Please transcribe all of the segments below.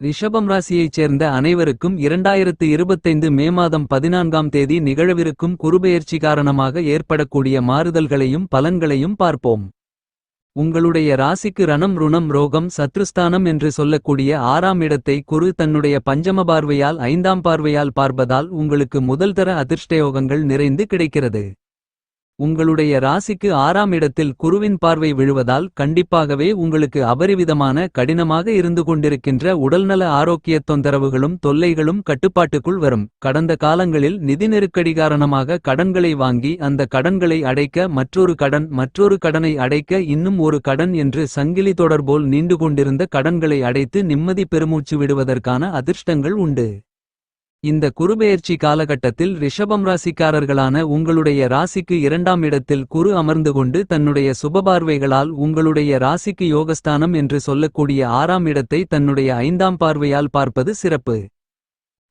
ரிஷபம் ராசியைச் சேர்ந்த அனைவருக்கும் இரண்டாயிரத்து இருபத்தைந்து மே மாதம் பதினான்காம் தேதி நிகழவிருக்கும் குருபெயர்ச்சி காரணமாக ஏற்படக்கூடிய மாறுதல்களையும் பலன்களையும் பார்ப்போம். உங்களுடைய ராசிக்கு ரணம் ருணம் ரோகம் சத்ருஸ்தானம் என்று சொல்லக்கூடிய ஆறாம் இடத்தை குரு தன்னுடைய பஞ்சம பார்வையால் ஐந்தாம் பார்வையால் பார்ப்பதால் உங்களுக்கு முதல்தர அதிர்ஷ்டயோகங்கள் நிறைந்து கிடைக்கிறது. உங்களுடைய ராசிக்கு ஆறாம் இடத்தில் குருவின் பார்வை விழுவதால் கண்டிப்பாகவே உங்களுக்கு அபரிவிதமான கடினமாக இருந்து கொண்டிருக்கின்ற உடல்நல ஆரோக்கியத் தொந்தரவுகளும் தொல்லைகளும் கட்டுப்பாட்டுக்குள் வரும். கடந்த காலங்களில் நிதி நெருக்கடி காரணமாக கடன்களை வாங்கி அந்த கடன்களை அடைக்க மற்றொரு கடன் மற்றொரு கடனை அடைக்க இன்னும் ஒரு கடன் என்று சங்கிலி தொடர்போல் நீண்டு கொண்டிருந்த கடன்களை அடைத்து நிம்மதி பெருமூச்சு விடுவதற்கான அதிர்ஷ்டங்கள் உண்டு. இந்த குருபெயர்ச்சி காலகட்டத்தில் ரிஷபம் ராசிக்காரர்களான உங்களுடைய ராசிக்கு இரண்டாம் இடத்தில் குரு அமர்ந்து கொண்டு தன்னுடைய சுபபார்வைகளால் உங்களுடைய ராசிக்கு யோகஸ்தானம் என்று சொல்லக்கூடிய ஆறாம் இடத்தை தன்னுடைய ஐந்தாம் பார்வையால் பார்ப்பது சிறப்பு.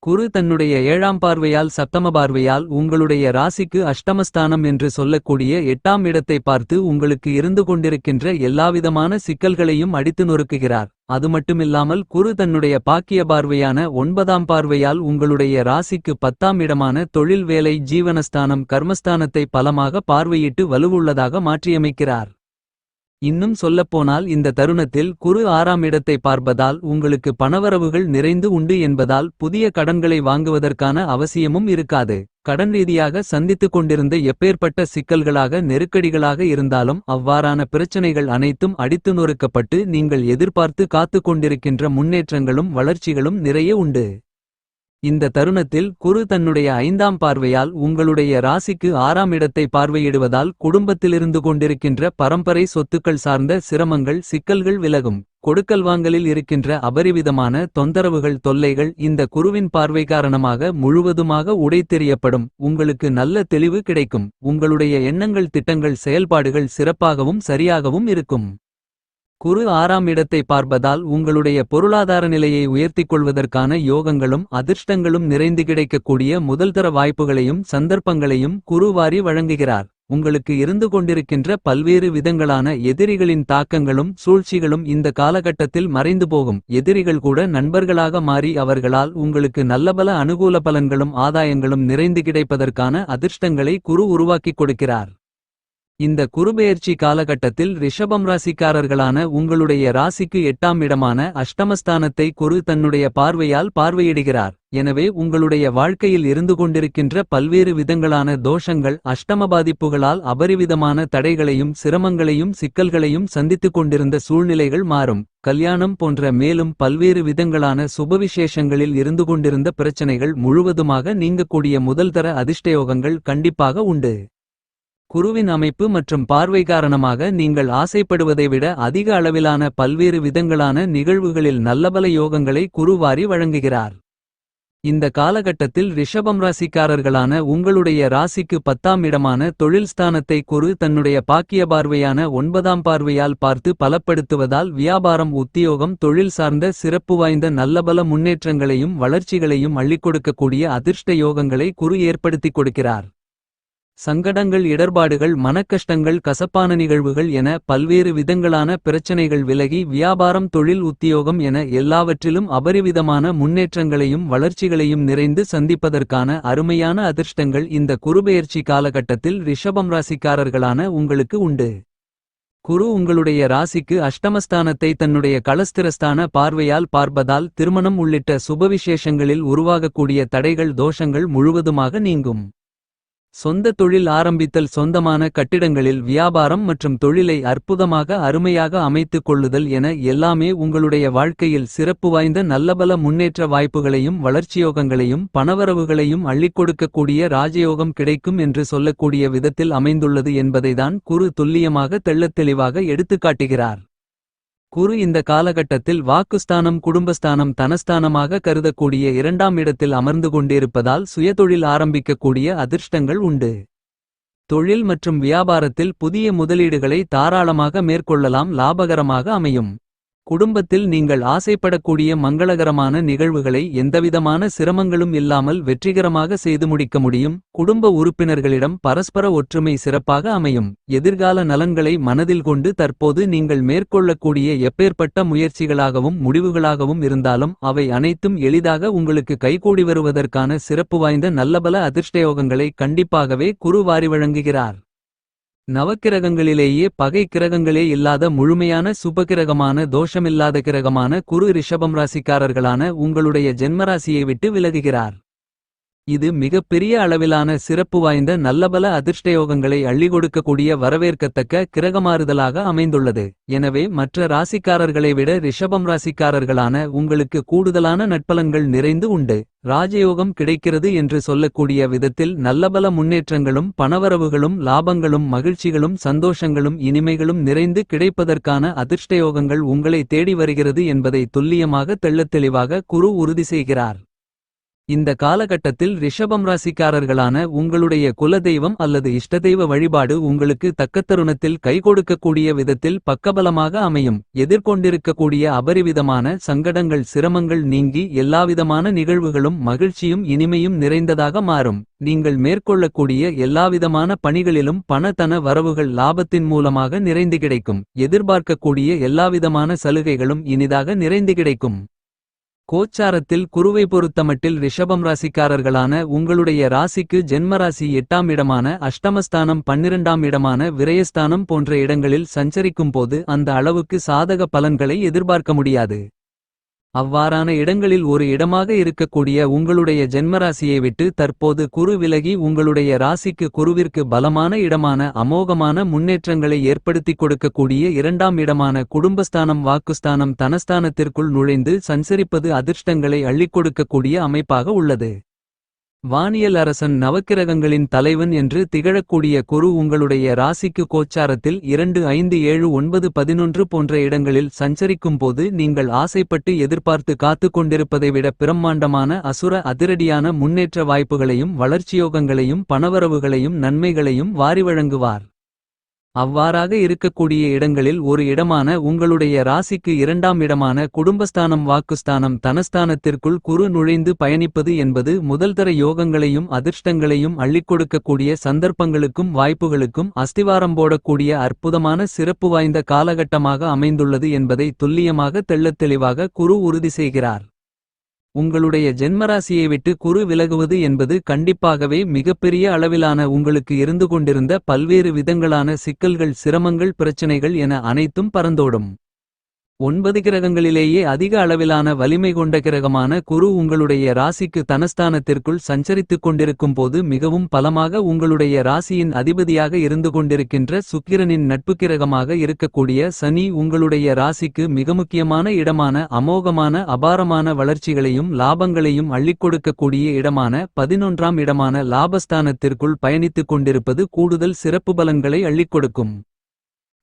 குரு தன்னுடைய ஏழாம் பார்வையால் சப்தம பார்வையால் உங்களுடைய ராசிக்கு அஷ்டமஸ்தானம் என்று சொல்லக்கூடிய எட்டாம் இடத்தை பார்த்து உங்களுக்கு இருந்து கொண்டிருக்கின்ற எல்லாவிதமான சிக்கல்களையும் அடித்து நொறுக்குகிறார். அது மட்டுமில்லாமல் குரு தன்னுடைய பாக்கிய பார்வையான ஒன்பதாம் பார்வையால் உங்களுடைய ராசிக்கு பத்தாம் இடமான தொழில் வேலை ஜீவனஸ்தானம் கர்மஸ்தானத்தை பலமாக பார்வையிட்டு வலுவுள்ளதாக மாற்றியமைக்கிறார். இன்னும் சொல்லப்போனால் இந்த தருணத்தில் குரு ஆறாம் இடத்தை பார்ப்பதால் உங்களுக்கு பணவரவுகள் நிறைந்து உண்டு என்பதால் புதிய கடன்களை வாங்குவதற்கான அவசியமும் இருக்காது. கடன் ரீதியாக சந்தித்துக் கொண்டிருந்த எப்பேற்பட்ட சிக்கல்களாக நெருக்கடிகளாக இருந்தாலும் அவ்வாறான பிரச்சனைகள் அனைத்தும் அடித்து நொறுக்கப்பட்டு நீங்கள் எதிர்பார்த்து காத்துக் கொண்டிருக்கின்ற முன்னேற்றங்களும் வளர்ச்சிகளும் நிறைய உண்டு. இந்த தருணத்தில் குரு தன்னுடைய ஐந்தாம் பார்வையால் உங்களுடைய ராசிக்கு ஆறாம் இடத்தை பார்வையிடுவதால் குடும்பத்திலிருந்து கொண்டிருக்கின்ற பரம்பரை சொத்துக்கள் சார்ந்த சிரமங்கள் சிக்கல்கள் விலகும். கொடுக்கல் வாங்கலில் இருக்கின்ற அபரிவிதமான தொந்தரவுகள் தொல்லைகள் இந்த குருவின் பார்வை காரணமாக முழுவதுமாக உடைத்தெறியப்படும். உங்களுக்கு நல்ல தெளிவு கிடைக்கும். உங்களுடைய எண்ணங்கள் திட்டங்கள் செயல்பாடுகள் சிறப்பாகவும் சரியாகவும் இருக்கும். குரு ஆறாம் இடத்தை பார்ப்பதால் உங்களுடைய பொருளாதார நிலையை உயர்த்திக் கொள்வதற்கான யோகங்களும் அதிர்ஷ்டங்களும் நிறைந்து கிடைக்கக்கூடிய முதல்தர வாய்ப்புகளையும் சந்தர்ப்பங்களையும் குருவாரி வழங்குகிறார். உங்களுக்கு இருந்து கொண்டிருக்கின்ற பல்வேறு விதங்களான எதிரிகளின் தாக்கங்களும் சூழ்ச்சிகளும் இந்த காலகட்டத்தில் மறைந்து போகும். எதிரிகள் கூட நண்பர்களாக மாறி அவர்களால் உங்களுக்கு நல்லபல அனுகூல பலன்களும் ஆதாயங்களும் நிறைந்து கிடைப்பதற்கான அதிர்ஷ்டங்களை குரு உருவாக்கிக் கொடுக்கிறார். இந்த குருபெயர்ச்சி காலகட்டத்தில் ரிஷபம் ராசிக்காரர்களான உங்களுடைய ராசிக்கு எட்டாம் இடமான அஷ்டமஸ்தானத்தை குரு தன்னுடைய பார்வையால் பார்வையிடுகிறார். எனவே உங்களுடைய வாழ்க்கையில் இருந்து கொண்டிருக்கின்ற பல்வேறு விதங்களான தோஷங்கள் அஷ்டம பாதிப்புகளால் அபரிவிதமான தடைகளையும் சிரமங்களையும் சிக்கல்களையும் சந்தித்துக் கொண்டிருந்த சூழ்நிலைகள் மாறும். கல்யாணம் போன்ற மேலும் பல்வேறு விதங்களான சுபவிசேஷங்களில் இருந்து கொண்டிருந்த பிரச்சனைகள் முழுவதுமாக நீங்கக்கூடிய முதல்தர அதிர்ஷ்டயோகங்கள் கண்டிப்பாக உண்டு. குருவின் அமைப்பு மற்றும் பார்வை காரணமாக நீங்கள் ஆசைப்படுவதை விட அதிக அளவிலான பல்வேறு விதங்களான நிகழ்வுகளில் நல்லபல யோகங்களை குருவாரி வழங்குகிறார். இந்த காலகட்டத்தில் ரிஷபம் ராசிக்காரர்களான உங்களுடைய ராசிக்கு பத்தாம் இடமான தொழில் ஸ்தானத்தை குரு தன்னுடைய பாக்கிய பார்வையான ஒன்பதாம் பார்வையால் பார்த்து பலப்படுத்துவதால் வியாபாரம் உத்தியோகம் தொழில் சார்ந்த சிறப்பு வாய்ந்த நல்லபல முன்னேற்றங்களையும் வளர்ச்சிகளையும் அள்ளிக் கொடுக்கக்கூடிய அதிர்ஷ்ட யோகங்களை குரு ஏற்படுத்திக் கொடுக்கிறார். சங்கடங்கள் இடர்பாடுகள் மனக்கஷ்டங்கள் கசப்பான நிகழ்வுகள் என பல்வேறு விதங்களான பிரச்சனைகள் விலகி வியாபாரம் தொழில் உத்தியோகம் என எல்லாவற்றிலும் அபரிவிதமான முன்னேற்றங்களையும் வளர்ச்சிகளையும் நிறைந்து சந்திப்பதற்கான அருமையான அதிர்ஷ்டங்கள் இந்த குருபெயர்ச்சி காலகட்டத்தில் ரிஷபம் ராசிக்காரர்களான உங்களுக்கு உண்டு. குரு உங்களுடைய ராசிக்கு அஷ்டமஸ்தானத்தை தன்னுடைய களஸ்திரஸ்தான பார்வையால் பார்ப்பதால் திருமணம் உள்ளிட்ட சுபவிசேஷங்களில் உருவாகக்கூடிய தடைகள் தோஷங்கள் முழுவதுமாக நீங்கும். சொந்த தொழில் ஆரம்பித்தல் சொந்தமான கட்டிடங்களில் வியாபாரம் மற்றும் தொழிலை அற்புதமாக அருமையாக அமைத்துக் கொள்ளுதல் என எல்லாமே உங்களுடைய வாழ்க்கையில் சிறப்பு வாய்ந்த நல்லபல முன்னேற்ற வாய்ப்புகளையும் வளர்ச்சியோகங்களையும் பணவரவுகளையும் அள்ளிக் கொடுக்கக்கூடிய ராஜயோகம் கிடைக்கும் என்று சொல்லக்கூடிய விதத்தில் அமைந்துள்ளது என்பதைதான் குரு துல்லியமாக தெள்ளத்தெளிவாக எடுத்துக்காட்டுகிறார். குரு இந்த காலகட்டத்தில் வாக்குஸ்தானம் குடும்பஸ்தானம் தனஸ்தானமாக கருதக்கூடிய இரண்டாம் இடத்தில் அமர்ந்து கொண்டிருப்பதால் சுயதொழில் ஆரம்பிக்கக்கூடிய அதிர்ஷ்டங்கள் உண்டு. தொழில் மற்றும் வியாபாரத்தில் புதிய முதலீடுகளை தாராளமாக மேற்கொள்ளலாம் லாபகரமாக அமையும். குடும்பத்தில் நீங்கள் ஆசைப்படக்கூடிய மங்களகரமான நிகழ்வுகளை எந்தவிதமான சிரமங்களும் இல்லாமல் வெற்றிகரமாக செய்து முடிக்க முடியும். குடும்ப உறுப்பினர்களிடம் பரஸ்பர ஒற்றுமை சிறப்பாக அமையும். எதிர்கால நலன்களை மனதில் கொண்டு தற்போது நீங்கள் மேற்கொள்ளக்கூடிய எப்பேற்பட்ட முயற்சிகளாகவும் முடிவுகளாகவும் இருந்தாலும் அவை அனைத்தும் எளிதாக உங்களுக்கு கைகூடி வருவதற்கான சிறப்பு வாய்ந்த நல்லபல அதிர்ஷ்டயோகங்களை கண்டிப்பாகவே குரு வாரி வழங்குகிறார். நவக்கிரகங்களிலேயே பகை கிரகங்களே இல்லாத முழுமையான சுபகிரகமான தோஷமில்லாத கிரகமான குரு ரிஷபம் ராசிக்காரர்களான உங்களுடைய ஜென்மராசியை விட்டு விலகுகிறார். இது மிகப்பெரிய அளவிலான சிறப்பு வாய்ந்த நல்லபல அதிர்ஷ்டயோகங்களை அள்ளி கொடுக்கக்கூடிய வரவேற்கத்தக்க கிரகமாறுதலாக அமைந்துள்ளது. எனவே மற்ற ராசிக்காரர்களை விட ரிஷபம் ராசிக்காரர்களான உங்களுக்கு கூடுதலான நட்பலன்கள் நிறைந்து உண்டு. ராஜயோகம் கிடைக்கிறது என்று சொல்லக்கூடிய விதத்தில் நல்லபல முன்னேற்றங்களும் பணவரவுகளும் லாபங்களும் மகிழ்ச்சிகளும் சந்தோஷங்களும் இனிமைகளும் நிறைந்து கிடைப்பதற்கான அதிர்ஷ்டயோகங்கள் உங்களை தேடி வருகிறது என்பதை துல்லியமாக தெள்ளத் தெளிவாக குரு உறுதி செய்கிறார். இந்த காலகட்டத்தில் ரிஷபம் ராசிக்காரர்களான உங்களுடைய குலதெய்வம் அல்லது இஷ்டதெய்வ வழிபாடு உங்களுக்கு தக்கத்தருணத்தில் கைகொடுக்கக்கூடிய விதத்தில் பக்கபலமாக அமையும். எதிர்கொண்டிருக்கக்கூடிய அபரிவிதமான சங்கடங்கள் சிரமங்கள் நீங்கி எல்லாவிதமான நிகழ்வுகளும் மகிழ்ச்சியும் இனிமையும் நிறைந்ததாக மாறும். நீங்கள் மேற்கொள்ளக்கூடிய எல்லாவிதமான பணிகளிலும் பணத்தன வரவுகள் லாபத்தின் மூலமாக நிறைந்து கிடைக்கும். எதிர்பார்க்கக்கூடிய எல்லாவிதமான சலுகைகளும் இனிதாக நிறைந்து கிடைக்கும். கோச்சாரத்தில் குருவை பொறுத்தமட்டில் ரிஷபம் ராசிக்காரர்களான உங்களுடைய ராசிக்கு ஜென்மராசி எட்டாம் இடமான அஷ்டமஸ்தானம் பன்னிரண்டாம் இடமான விரயஸ்தானம் போன்ற இடங்களில் சஞ்சரிக்கும் போது அந்த அளவுக்கு சாதக பலன்களை எதிர்பார்க்க முடியாது. அவ்வாறான இடங்களில் ஒரு இடமாக இருக்கக்கூடிய உங்களுடைய ஜென்மராசியை விட்டு தற்போது குரு விலகி உங்களுடைய ராசிக்கு குருவிற்கு பலமான இடமான அமோகமான முன்னேற்றங்களை ஏற்படுத்திக் கொடுக்கக்கூடிய இரண்டாம் இடமான குடும்பஸ்தானம் வாக்குஸ்தானம் தனஸ்தானத்திற்குள் நுழைந்து சஞ்சரிப்பது அதிர்ஷ்டங்களை அள்ளிக் கொடுக்கக்கூடிய அமைப்பாக உள்ளது. வானியல் அரசன் நவக்கிரகங்களின் தலைவன் என்று திகழக்கூடிய குரு உங்களுடைய ராசிக்கு கோச்சாரத்தில் இரண்டு ஐந்து ஏழு ஒன்பது பதினொன்று போன்ற இடங்களில் சஞ்சரிக்கும் போது நீங்கள் ஆசைப்பட்டு எதிர்பார்த்து காத்து கொண்டிருப்பதை விட பிரம்மாண்டமான அசுர அதிரடியான முன்னேற்ற வாய்ப்புகளையும் வளர்ச்சியோகங்களையும் பணவரவுகளையும் நன்மைகளையும் வாரி வழங்குவார். அவ்வாறாக இருக்கக்கூடிய இடங்களில் ஒரு இடமான உங்களுடைய ராசிக்கு இரண்டாம் இடமான குடும்பஸ்தானம் வாக்குஸ்தானம் தனஸ்தானத்திற்குள் குறு நுழைந்து பயணிப்பது என்பது முதல்தர யோகங்களையும் அதிர்ஷ்டங்களையும் அள்ளிக் கொடுக்கக்கூடிய சந்தர்ப்பங்களுக்கும் வாய்ப்புகளுக்கும் அஸ்திவாரம் போடக்கூடிய அற்புதமான சிறப்பு வாய்ந்த காலகட்டமாக அமைந்துள்ளது என்பதை துல்லியமாக தெள்ளத் தெளிவாக குரு உறுதி செய்கிறார். உங்களுடைய ஜென்மராசியை விட்டு குரு விலகுவது என்பது கண்டிப்பாகவே மிகப்பெரிய அளவிலான உங்களுக்கு இருந்து கொண்டிருந்த பல்வேறு விதங்களான சிக்கல்கள் சிரமங்கள் பிரச்சனைகள் என அனைத்தும் பறந்தோடும். ஒன்பது கிரகங்களிலேயே அதிக அளவிலான வலிமை கொண்ட கிரகமான குரு உங்களுடைய ராசிக்கு தனஸ்தானத்திற்குள் சஞ்சரித்துக் கொண்டிருக்கும் போது மிகவும் பலமாக உங்களுடைய ராசியின் அதிபதியாக இருந்து கொண்டிருக்கின்ற சுக்கிரனின் நட்பு கிரகமாக இருக்கக்கூடிய சனி உங்களுடைய ராசிக்கு மிக முக்கியமான இடமான அமோகமான அபாரமான வளர்ச்சிகளையும் லாபங்களையும் அள்ளிக் கொடுக்கக்கூடிய இடமான பதினொன்றாம் இடமான லாபஸ்தானத்திற்குள் பயணித்துக் கொண்டிருப்பது கூடுதல் சிறப்பு பலன்களை அள்ளிக் கொடுக்கும்.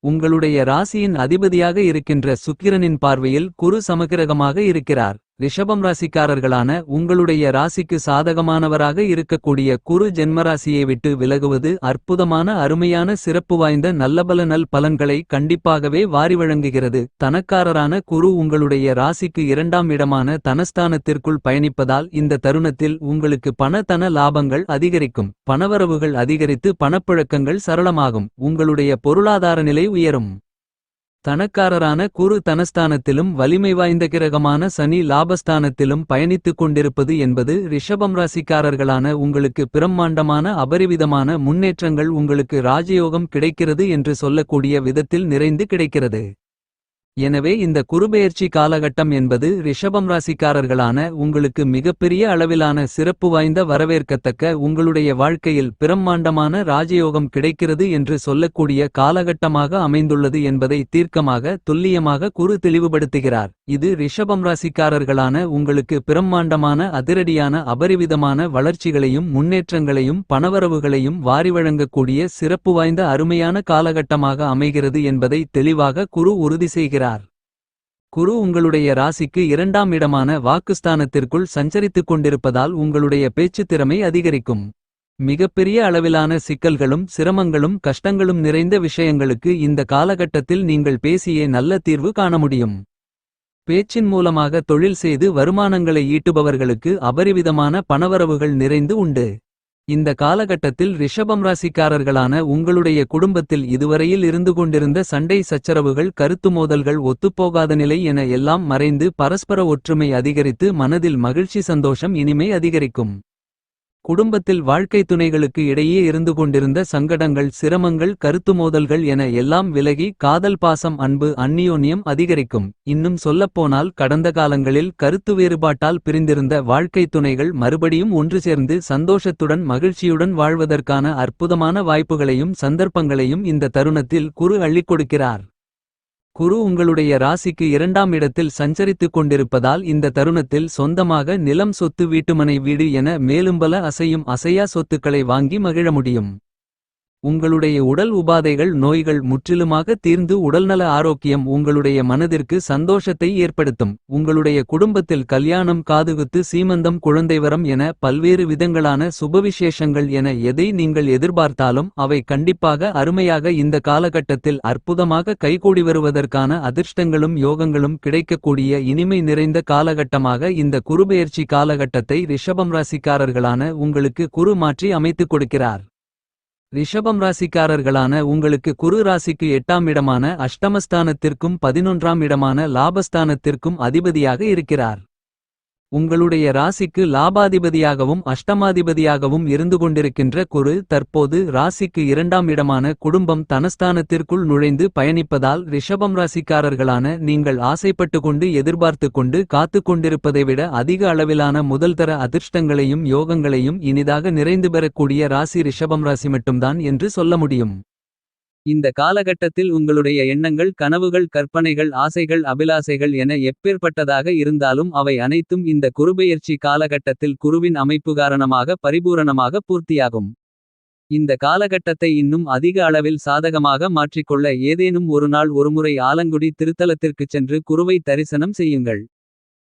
உங்களுடைய ராசியின் அதிபதியாக இருக்கின்ற சுக்கிரனின் பார்வையில் குரு சமகிரகமாக இருக்கிறார். ரிஷபம் ராசிக்காரர்களான உங்களுடைய ராசிக்கு சாதகமானவராக இருக்கக்கூடிய குரு ஜென்மராசியை விட்டு விலகுவது அற்புதமான அருமையான சிறப்பு வாய்ந்த நல்லபல நல் பலன்களை கண்டிப்பாகவே வாரி வழங்குகிறது. தனக்காரரான குரு உங்களுடைய ராசிக்கு இரண்டாம் இடமான தனஸ்தானத்திற்குள் பயணிப்பதால் இந்த தருணத்தில் உங்களுக்கு பண தன லாபங்கள் அதிகரிக்கும். பணவரவுகள் அதிகரித்து பணப்பழக்கங்கள் சரளமாகும். உங்களுடைய பொருளாதார நிலை உயரும். தனக்காரரான குரு தனஸ்தானத்திலும் வலிமை வாய்ந்த கிரகமான சனி லாபஸ்தானத்திலும் பயணித்துக் கொண்டிருப்பது என்பது ரிஷபம் ராசிக்காரர்களான உங்களுக்கு பிரம்மாண்டமான அபரிவிதமான முன்னேற்றங்கள் உங்களுக்கு ராஜயோகம் கிடைக்கிறது என்று சொல்லக்கூடிய விதத்தில் நிறைந்து கிடைக்கிறது. எனவே இந்த குருபெயர்ச்சி காலகட்டம் என்பது ரிஷபம் ராசிக்காரர்களான உங்களுக்கு மிகப்பெரிய அளவிலான சிறப்பு வாய்ந்த வரவேற்கத்தக்க உங்களுடைய வாழ்க்கையில் பிரம்மாண்டமான ராஜயோகம் கிடைக்கிறது என்று சொல்லக்கூடிய காலகட்டமாக அமைந்துள்ளது என்பதை தீர்க்கமாக துல்லியமாக குரு தெளிவுபடுத்துகிறார். இது ரிஷபம் ராசிக்காரர்களான உங்களுக்கு பிரம்மாண்டமான அதிரடியான அபரிவிதமான வளர்ச்சிகளையும் முன்னேற்றங்களையும் பணவரவுகளையும் வாரி வழங்கக்கூடிய சிறப்பு வாய்ந்த அருமையான காலகட்டமாக அமைகிறது என்பதை தெளிவாக குரு உறுதி செய்கிறார். குரு உங்களுடைய ராசிக்கு இரண்டாம் இடமான வாக்குஸ்தானத்திற்குள் சஞ்சரித்துக் கொண்டிருப்பதால் உங்களுடைய பேச்சுத் திறமை அதிகரிக்கும். மிகப்பெரிய அளவிலான சிக்கல்களும் சிரமங்களும் கஷ்டங்களும் நிறைந்த விஷயங்களுக்கு இந்த காலகட்டத்தில் நீங்கள் பேசியே நல்ல தீர்வு காண முடியும். பேச்சின் மூலமாக தொழில் செய்து வருமானங்களை ஈட்டுபவர்களுக்கு அபரிவிதமான பணவரவுகள் நிறைந்து உண்டு. இந்த காலகட்டத்தில் ரிஷபம் ராசிக்காரர்களான உங்களுடைய குடும்பத்தில் இதுவரையில் இருந்து கொண்டிருந்த சண்டை சச்சரவுகள் கருத்து மோதல்கள் ஒத்துப்போகாத நிலை என எல்லாம் மறைந்து பரஸ்பர ஒற்றுமை அதிகரித்து மனதில் மகிழ்ச்சி சந்தோஷம் இனிமை அதிகரிக்கும். குடும்பத்தில் வாழ்க்கை துணைகளுக்கு இடையே இருந்து கொண்டிருந்த சங்கடங்கள் சிரமங்கள் கருத்து மோதல்கள் என எல்லாம் விலகி காதல் பாசம் அன்பு அந்நியோன்யம் அதிகரிக்கும். இன்னும் சொல்லப்போனால் கடந்த காலங்களில் கருத்து வேறுபாட்டால் பிரிந்திருந்த வாழ்க்கை துணைகள் மறுபடியும் ஒன்று சேர்ந்து சந்தோஷத்துடன் மகிழ்ச்சியுடன் வாழ்வதற்கான அற்புதமான வாய்ப்புகளையும் சந்தர்ப்பங்களையும் இந்த தருணத்தில் குரு அள்ளிக் கொடுக்கிறார். குரு உங்களுடைய ராசிக்கு இரண்டாம் இடத்தில் சஞ்சரித்துக் கொண்டிருப்பதால் இந்த தருணத்தில் சொந்தமாக நிலம் சொத்து வீட்டுமனை வீடு என மேலும் பல அசையும் அசையா சொத்துக்களை வாங்கி மகிழ முடியும். உங்களுடைய உடல் உபாதைகள் நோய்கள் முற்றிலுமாக தீர்ந்து உடல்நல ஆரோக்கியம் உங்களுடைய மனதிற்கு சந்தோஷத்தை ஏற்படுத்தும். உங்களுடைய குடும்பத்தில் கல்யாணம் காதுகுத்து சீமந்தம் குழந்தைவரம் என பல்வேறு விதங்களான சுபவிசேஷங்கள் என எதை நீங்கள் எதிர்பார்த்தாலும் அவை கண்டிப்பாக அருமையாக இந்த காலகட்டத்தில் அற்புதமாக கைகூடி வருவதற்கான அதிர்ஷ்டங்களும் யோகங்களும் கிடைக்கக்கூடிய இனிமை நிறைந்த காலகட்டமாக இந்த குருபெயர்ச்சி காலகட்டத்தை ரிஷபம் ராசிக்காரர்களான உங்களுக்கு குரு மாற்றி அமைத்துக் கொடுக்கிறார். ரிஷபம் ராசிக்காரர்களான உங்களுக்கு குரு ராசிக்கு எட்டாம் இடமான அஷ்டமஸ்தானத்திற்கும் பதினொன்றாம் இடமான லாபஸ்தானத்திற்கும் அதிபதியாக இருக்கிறார். உங்களுடைய ராசிக்கு லாபாதிபதியாகவும் அஷ்டமாதிபதியாகவும் இருந்து கொண்டிருக்கின்ற குரு தற்போது ராசிக்கு இரண்டாம் இடமான குடும்பம் தனஸ்தானத்திற்குள் நுழைந்து பயணிப்பதால் ரிஷபம் ராசிக்காரர்களான நீங்கள் ஆசைப்பட்டு கொண்டு எதிர்பார்த்து கொண்டு காத்து கொண்டிருப்பதை விட அதிக அளவிலான முதல்தர அதிர்ஷ்டங்களையும் யோகங்களையும் இனிதாக நிறைந்து பெறக்கூடிய ராசி ரிஷபம் ராசி மட்டும்தான் என்று சொல்ல முடியும். இந்த காலகட்டத்தில் உங்களுடைய எண்ணங்கள் கனவுகள் கற்பனைகள் ஆசைகள் அபிலாசைகள் என எப்பேற்பட்டதாக இருந்தாலும் அவை அனைத்தும் இந்த குருபெயர்ச்சி காலகட்டத்தில் குருவின் அமைப்பு காரணமாக பரிபூரணமாக பூர்த்தியாகும். இந்த காலகட்டத்தை இன்னும் அதிக அளவில் சாதகமாக மாற்றிக்கொள்ள ஏதேனும் ஒரு நாள் ஒருமுறை ஆலங்குடி திருத்தலத்திற்குச் சென்று குருவை தரிசனம் செய்யுங்கள்.